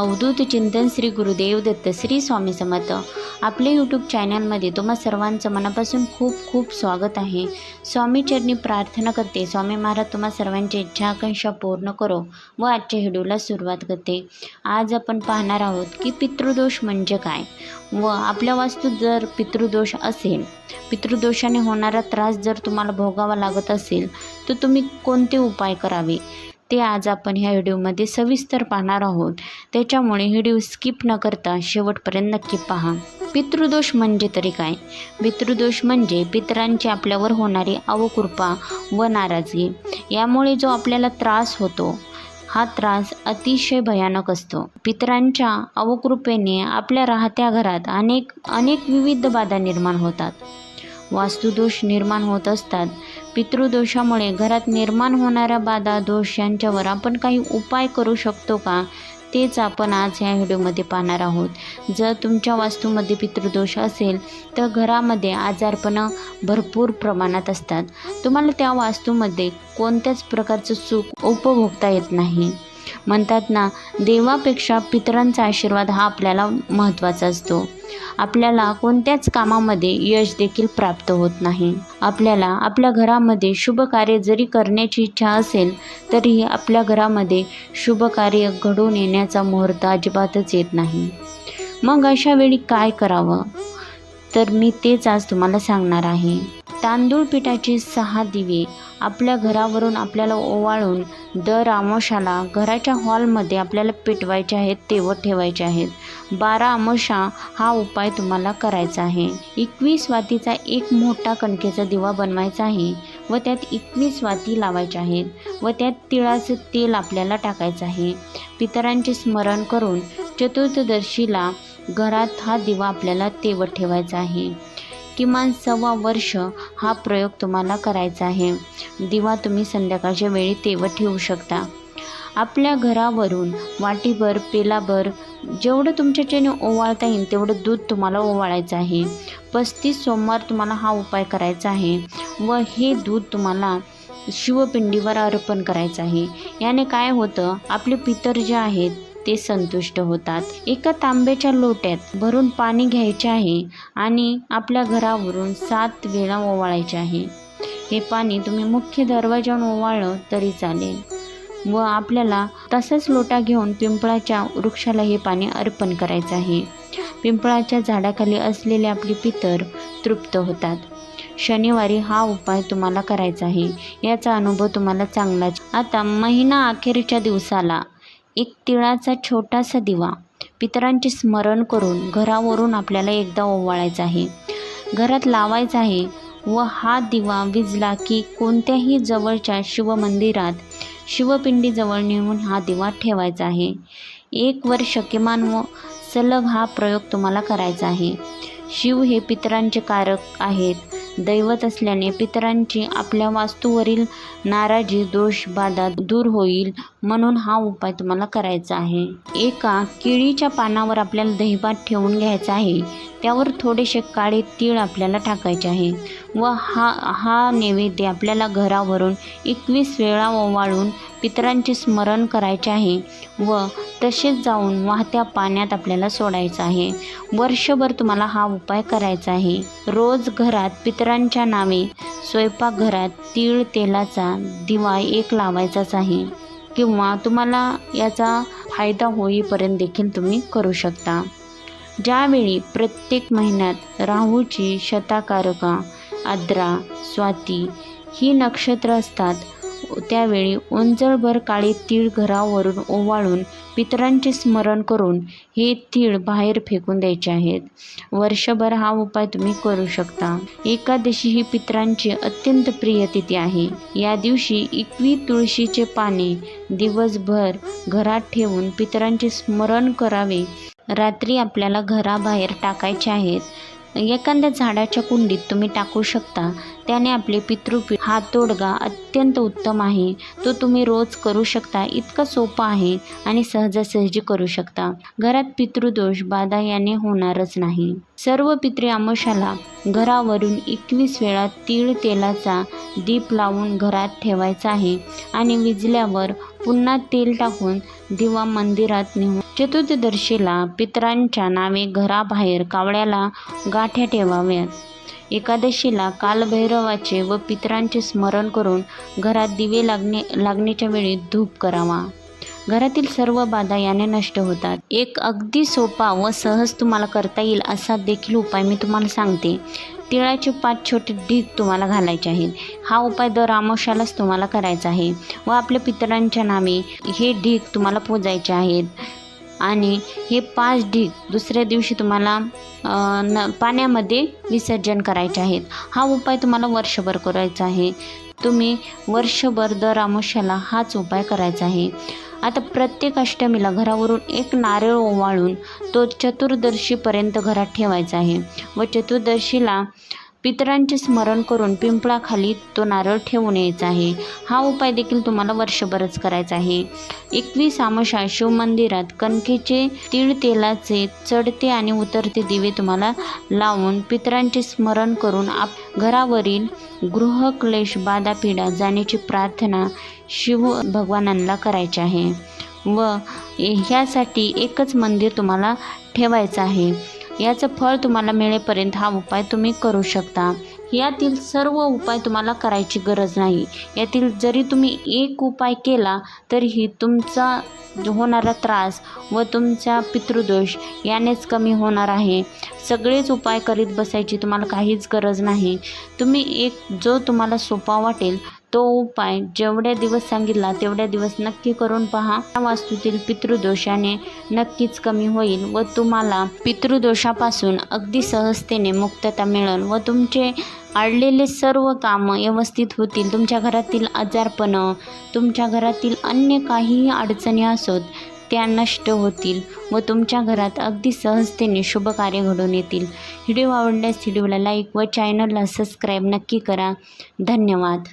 अवधूत चिंतन श्री गुरुदेव दत्त श्री स्वामी समर्थ. आपले यूट्यूब चॅनलमध्ये तुम्हा सर्वांचं मनापासून खूप खूप स्वागत आहे. स्वामी चरणी प्रार्थना करते. स्वामी महाराज तुम्हा सर्वांची इच्छा आकांक्षा पूर्ण करो व आजच्या व्हिडिओला सुरुवात करते. आज आपण पाहणार आहोत की पितृदोष म्हणजे काय व आपल्या वास्तूत जर पितृदोष असेल पितृदोषाने होणारा त्रास जर तुम्हाला भोगावा लागत असेल तर तुम्ही कोणते उपाय करावे? ते आज आपण ह्या व्हिडिओमध्ये सविस्तर पाहणार आहोत. त्याच्यामुळे व्हिडिओ स्किप न करता शेवटपर्यंत नक्की पहा. पितृदोष म्हणजे तरी काय? पितृदोष म्हणजे पितरांची आपल्यावर होणारी अवकृपा व नाराजगी यामुळे जो आपल्याला त्रास होतो हा त्रास अतिशय भयानक असतो. पितरांच्या अवकृपेने आपल्या राहत्या घरात अनेक अनेक विविध बाधा निर्माण होतात. वास्तुदोष निर्माण होत असतात. पितृदोषामुळे घरात निर्माण होणाऱ्या बाधा दोष यांच्यावर आपण काही उपाय करू शकतो का? तेच आपण आज ह्या व्हिडिओमध्ये पाहणार आहोत. जर तुमच्या वास्तूमध्ये पितृदोष असेल तर घरामध्ये आजारपणं भरपूर प्रमाणात असतात. तुम्हाला त्या वास्तूमध्ये कोणत्याच प्रकारचं सुख उपभोगता येत नाही. म्हणतात ना देवापेक्षा पितरांचा आशीर्वाद हा आपल्याला महत्त्वाचा असतो. आपल्याला कोणत्याच कामामध्ये यश देखील प्राप्त होत नाही. आपल्याला आपल्या घरामध्ये शुभ कार्य जरी करण्याची इच्छा असेल तरीही आपल्या घरामध्ये शुभ कार्य घडून येण्याचा मुहूर्त अजिबातच येत नाही. मग अशा वेळी काय करावं? तर मी तेच आज तुम्हाला सांगणार आहे. तांदूळ पिठाचे सहा दिवे आपल्या घरावरून आपल्याला ओवाळून दर आमोशाला घराच्या हॉलमध्ये आपल्याला पेटवायचे आहेत तेवत ठेवायचे आहेत. बारा आमोशा हा उपाय तुम्हाला करायचा आहे. एकवीस वातीचा एक मोठा कणकेचा दिवा बनवायचा आहे व त्यात एकवीस वाती लावायच्या आहेत व त्यात तिळाचं तेल आपल्याला टाकायचं आहे. पितरांचे स्मरण करून चतुर्थदर्शीला घरात हा दिवा आपल्याला तेवत ठेवायचा आहे. किमान सव्वा वर्ष हा प्रयोग तुम्हाला करायचा आहे. दिवा तुम्ही संध्याकाळच्या वेळी तेवत ठेवू शकता. आपल्या घरावरून वाटीभर पेलाभर जेवढं तुमच्याच्याने ओवाळता येईल तेवढं दूध तुम्हाला ओवाळायचं आहे. पस्तीस सोमवार तुम्हाला हा उपाय करायचा आहे व हे दूध तुम्हाला शिवपिंडीवर अर्पण करायचं आहे. याने काय होतं? आपले पितर जे आहेत ते संतुष्ट होतात. एका तांब्याच्या लोट्यात भरून पाणी घ्यायचे आहे आणि आपल्या घरावरून सात वेळा ओवाळायचे आहे. हे पाणी तुम्ही मुख्य दरवाज्यावर ओवाळलं तरी चालेल. व आपल्याला तसंच लोटा घेऊन पिंपळाच्या वृक्षाला हे पाणी अर्पण करायचं आहे. पिंपळाच्या झाडाखाली असलेले आपले पितर तृप्त होतात. शनिवारी हा उपाय तुम्हाला करायचा आहे. याचा अनुभव तुम्हाला चांगलाच. आता महिना अखेरच्या दिवसाला एक तिळाचा छोटासा दिवा. पितरांचे स्मरण करून घरावरून आपल्याला एकदा ओवाळायचा आहे. घरात लावायचा आहे व हा दिवा विजला की कोणत्याही जवळच्या शिवमंदिरात शिवपिंडीजवळ नेऊन हा दिवा ठेवायचा आहे. एक वर्ष किमान व सलग हा प्रयोग तुम्हाला करायचा आहे. शिव हे पितरांचे कारक आहेत. दैवत असल्याने पितरांची आपल्या वास्तूवरील नाराजी दोष बाधा दूर होईल म्हणून हा उपाय तुम्हाला करायचा आहे. एका केळीच्या पानावर आपल्याला दहीभात ठेवून घ्यायचा आहे. त्यावर थोडेसे काळे तीळ आपल्याला टाकायचे आहे. व हा हा नैवेद्य आपल्याला घरावरून एकवीस वेळा ओवाळून पितरांचे स्मरण करायचे आहे. व तसेच जाऊन वाहत्या पाण्यात आपल्याला सोडायचं आहे. वर्षभर तुम्हाला हा उपाय करायचा आहे. रोज घरात पितरांच्या नावे स्वयंपाकघरात तीळ तेलाचा दिवा एक लावायचाच आहे. किंवा तुम्हाला याचा फायदा होईपर्यंत देखील तुम्ही करू शकता. ज्यावेळी प्रत्येक महिन्यात राहूची शताकारका आद्रा स्वाती ही नक्षत्र असतात त्यावेळी ओंजळभर काळे तीळ घरावरून ओवाळून पितरांचे स्मरण करून हे तीळ बाहेर फेकून द्यायचे आहेत. वर्षभर हा उपाय तुम्ही करू शकता. एकादशी ही पितरांची अत्यंत प्रिय तिथी आहे. या दिवशी इकवी तुळशीचे पाने दिवसभर घरात ठेवून पितरांचे स्मरण करावे. रात्री आपल्याला घराबाहेर टाकायचे आहेत. एखाद्या झाडाच्या कुंडीत तुम्ही टाकू शकता. त्याने आपले पितृपी हा तोडगा अत्यंत उत्तम आहे. तो तुम्ही रोज करू शकता. इतका सोपा आहे आणि सहजासहजी करू शकता. घरात पितृदोष बाधा याने होणारच नाही. सर्व पित्रे आमोशाला घरावरून एकवीस वेळा तीळ तेलाचा दीप लावून घरात ठेवायचा आहे आणि विजल्यावर पुन्हा तेल टाकून दिवा मंदिरात नेऊन चतुर्दशीला पितरांच्या नावे घराबाहेर कावड्याला गाठ्या ठेवाव्यात. एकादशीला कालभैरवाचे व पितरांचे स्मरण करून घरात दिवे लागणे लागण्याच्या वेळी धूप करावा. घरातील सर्व बाधा याने नष्ट होतात. एक अगदी सोपा व सहज तुम्हाला करता येईल असा देखील उपाय मी तुम्हाला सांगते. तिळाचे पाच छोटे ढीग तुम्हाला घालायचे आहेत. हा उपाय दर आमोशालाच तुम्हाला करायचा आहे व आपल्या पितरांच्या नावे हे ढीग तुम्हाला पोजायचे आहेत. आणि हे पाच ढीग दुसऱ्या दिवशी तुम्हाला न पाण्यामध्ये विसर्जन करायचे आहेत. हा उपाय तुम्हाला वर्षभर करायचा आहे. तुम्ही वर्षभर दर आमोशाला हाच उपाय करायचा आहे. आता प्रत्येक अष्टमीला घरावरून एक नारळ ओवाळून तो चतुर्दशीपर्यंत घरात ठेवायचा आहे. व चतुर्दशीला पितरांचे स्मरण करून पिंपळाखाली तो नारळ ठेवून यायचा आहे. हा उपाय देखील तुम्हाला वर्षभरच करायचा आहे. एकवीस आमोशा शिवमंदिरात कणकेचे तीळ तेलाचे चढते आणि उतरते दिवे तुम्हाला लावून पितरांचे स्मरण करून आप घरावरील गृहक्लेश बाधापिढा जाण्याची प्रार्थना शिव भगवानांना करायची आहे. व ह्यासाठी एकच मंदिर तुम्हाला ठेवायचं आहे. याचं फळ तुम्हाला मिळेपर्यंत हा उपाय तुम्ही करू शकता. यातील सर्व उपाय तुम्हाला करायची गरज नाही. यातील जरी तुम्ही एक उपाय केला तरीही तुमचा होणारा त्रास व तुमचा पितृदोष यानेच कमी होणार आहे. सगळेच उपाय करीत बसायची तुम्हाला काहीच गरज नाही. तुम्ही एक जो तुम्हाला सोपा वाटेल तो उपाय जेवढ्या दिवस सांगितला तेवढ्या दिवस नक्की करून पहा. या वास्तूतील पितृदोषाने नक्कीच कमी होईल व तुम्हाला पितृदोषापासून अगदी सहजतेने मुक्तता मिळेल व तुमचे अडलेले सर्व कामं व्यवस्थित होतील. तुमच्या घरातील आजारपणं तुमच्या घरातील अन्य काहीही अडचणी असोत त्या नष्ट होतील व तुमच्या घरात अगदी सहजतेने शुभ कार्य घडून येतील. व्हिडिओ आवडल्यास व्हिडिओला लाईक व चॅनलला सबस्क्राईब नक्की करा. धन्यवाद.